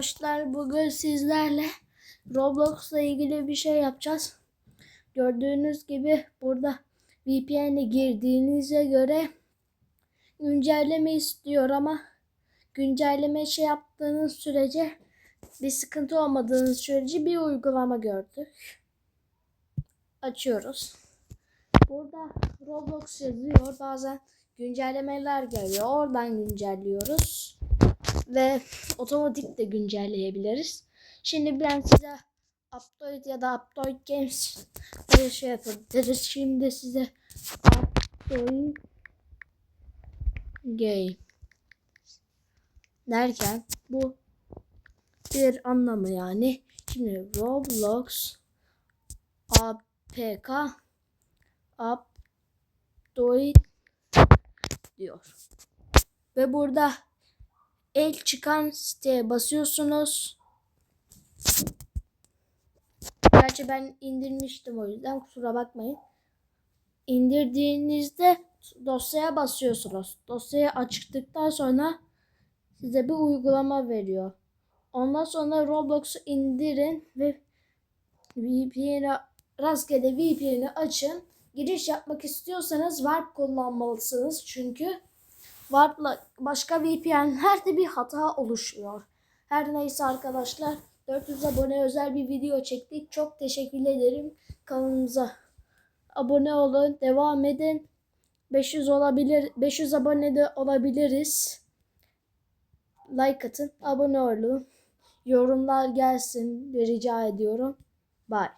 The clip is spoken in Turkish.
Arkadaşlar bugün sizlerle Roblox'la ilgili bir şey yapacağız. Gördüğünüz gibi burada VPN'e girdiğinize göre güncelleme istiyor ama güncelleme şey yaptığınız sürece bir sıkıntı olmadığınız sürece bir uygulama gördük. Açıyoruz. Burada Roblox yazıyor. Bazen güncellemeler geliyor. Oradan güncelliyoruz ve otomatik de güncelleyebiliriz. Şimdi ben size Aptoid ya da Aptoid Games böyle şey yapabiliriz. Şimdi size Aptoid Game derken bu bir anlamı yani. Şimdi Roblox APK Aptoid diyor. Ve burada el çıkan siteye basıyorsunuz. Gerçi ben indirmiştim o yüzden kusura bakmayın. İndirdiğinizde dosyaya basıyorsunuz. Dosyayı açtıktan sonra size bir uygulama veriyor. Ondan sonra Roblox'u indirin ve VPN'i rastgele VPN'i açın. Giriş yapmak istiyorsanız Warp kullanmalısınız çünkü Warp'la başka VPN'lerde bir hata oluşuyor. Her neyse arkadaşlar 400 abone özel bir video çektik. Çok teşekkür ederim kanalımıza. Abone olun, devam edin. 500 olabilir, 500 abone de olabiliriz. Like atın, abone olun. Yorumlar gelsin rica ediyorum. Bye.